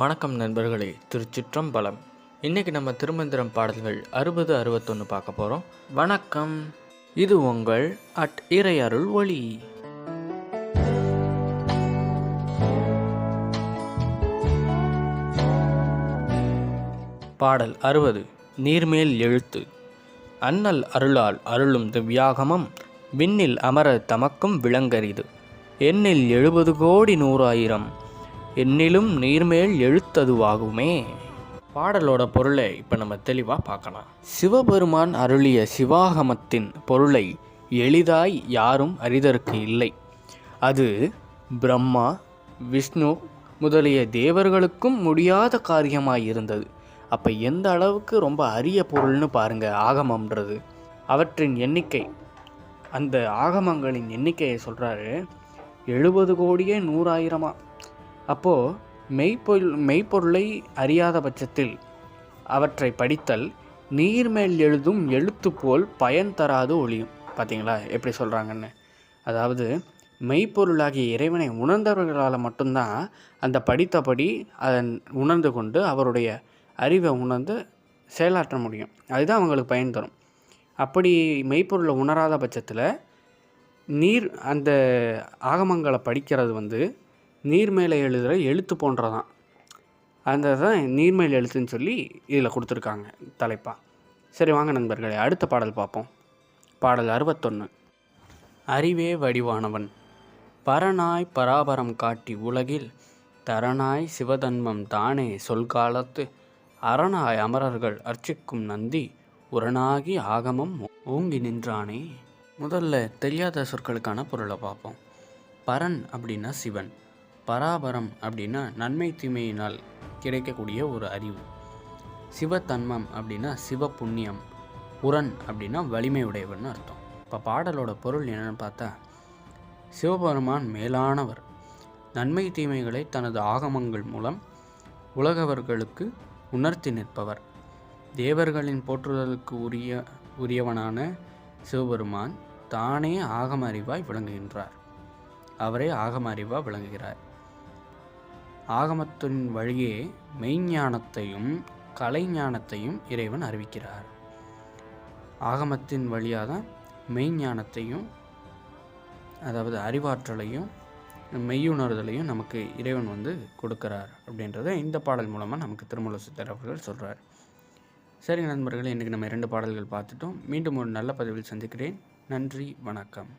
வணக்கம் நண்பர்களே திருச்சிற்றம்பலம். இன்னைக்கு நம்ம திருமந்திரம் பாடல்கள் அறுபது அறுபத்தொன்று பார்க்க போகிறோம் வணக்கம். இது உங்கள் அட் இறையருள் ஒளி. பாடல் அறுபது நீர்மேல் எழுத்து. அண்ணல் அருளால் அருளும் திவ்யாகமம் விண்ணில் அமர தமக்கும் விளங்கரிது. எண்ணில் எழுபது கோடி நூறாயிரம். என்னிலும் நீர்மேல் எழுத்ததுவாகுமே. பாடலோட பொருளை இப்போ நம்ம தெளிவாக பார்க்கலாம். சிவபெருமான் அருளிய சிவாகமத்தின் பொருளை எளிதாய் யாரும் அறிதற்கு இல்லை. அது பிரம்மா விஷ்ணு முதலிய தேவர்களுக்கும் முடியாத காரியமாக இருந்தது அப்போ எந்த அளவுக்கு ரொம்ப அரிய பொருள்னு பாருங்கள் ஆகமம்ன்றது. அவற்றின் எண்ணிக்கை அந்த ஆகமங்களின் எண்ணிக்கையை சொல்கிறாரு எழுபது கோடியே நூறாயிரமா. அப்போது மெய்ப்பொருள் மெய்ப்பொருளை அறியாத பட்சத்தில் அவற்றை படித்தல் நீர்மேல் எழுதும் எழுத்து போல் பயன் தராது ஒளியும் பார்த்தீங்களா எப்படி சொல்கிறாங்கன்னு அதாவது மெய்ப்பொருளாகிய இறைவனை உணர்ந்தவர்களால் மட்டும்தான் அந்த படித்தபடி அதன் உணர்ந்து கொண்டு அவருடைய அறிவை உணர்ந்து செயலாற்ற முடியும். அதுதான் அவங்களுக்கு பயன் தரும். அப்படி மெய்ப்பொருளை உணராத பட்சத்தில் நீர் அந்த ஆகமங்களை படிக்கிறது வந்து நீர் மேலே எழுதுகிற எழுத்து போன்றதான். அந்த தான் நீர்மேல் எழுத்துன்னு சொல்லி இதில் கொடுத்துருக்காங்க தலைப்பா. சரி வாங்க நண்பர்களே அடுத்த பாடல் பார்ப்போம். பாடல் அறுபத்தொன்று அறிவே வடிவானவன் பரனாய் பராபரம் காட்டி உலகில் தரனாய் சிவதன்மம் தானே சொல்காலத்து அரணாய் அமரர்கள் அர்ச்சிக்கும் நந்தி உரணாகி ஆகமம் ஓங்கி நின்றானே. முதல்ல தெரியாத சொற்களுக்கான பொருளை பார்ப்போம். பரன் அப்படின்னா சிவன். பராபரம் அப்படின்னா நன்மை தீமையினால் கிடைக்கக்கூடிய ஒரு அறிவு. சிவத்தன்மம் அப்படின்னா சிவ புண்ணியம் உரன் அப்படின்னா வலிமை உடையவன் அர்த்தம். இப்போ பாடலோட பொருள் என்னென்னு பார்த்தா சிவபெருமான் மேலானவர். நன்மை தீமைகளை தனது ஆகமங்கள் மூலம் உலகவர்களுக்கு உணர்த்தி நிற்பவர். தேவர்களின் போற்றுதலுக்கு உரிய உரியவனான சிவபெருமான் தானே ஆகம அறிவாய் விளங்குகின்றார். அவரே ஆகம அறிவாக விளங்குகிறார். ஆகமத்தின் வழியே மெய்ஞானத்தையும் கலைஞானத்தையும் இறைவன் அறிவிக்கிறார். ஆகமத்தின் வழியாக தான் மெய்ஞானத்தையும் அதாவது அறிவாற்றலையும் மெய்யுணர்தலையும் நமக்கு இறைவன் வந்து கொடுக்கிறார் அப்படின்றத இந்த பாடல் மூலமாக நமக்கு திருமல சித்தர் அவர்கள் சொல்கிறார் சரி நண்பர்களே இன்றைக்கி நம்ம இரண்டு பாடல்கள் பார்த்துட்டோம். மீண்டும் ஒரு நல்ல பதிவில் சந்திக்கிறேன். நன்றி வணக்கம்.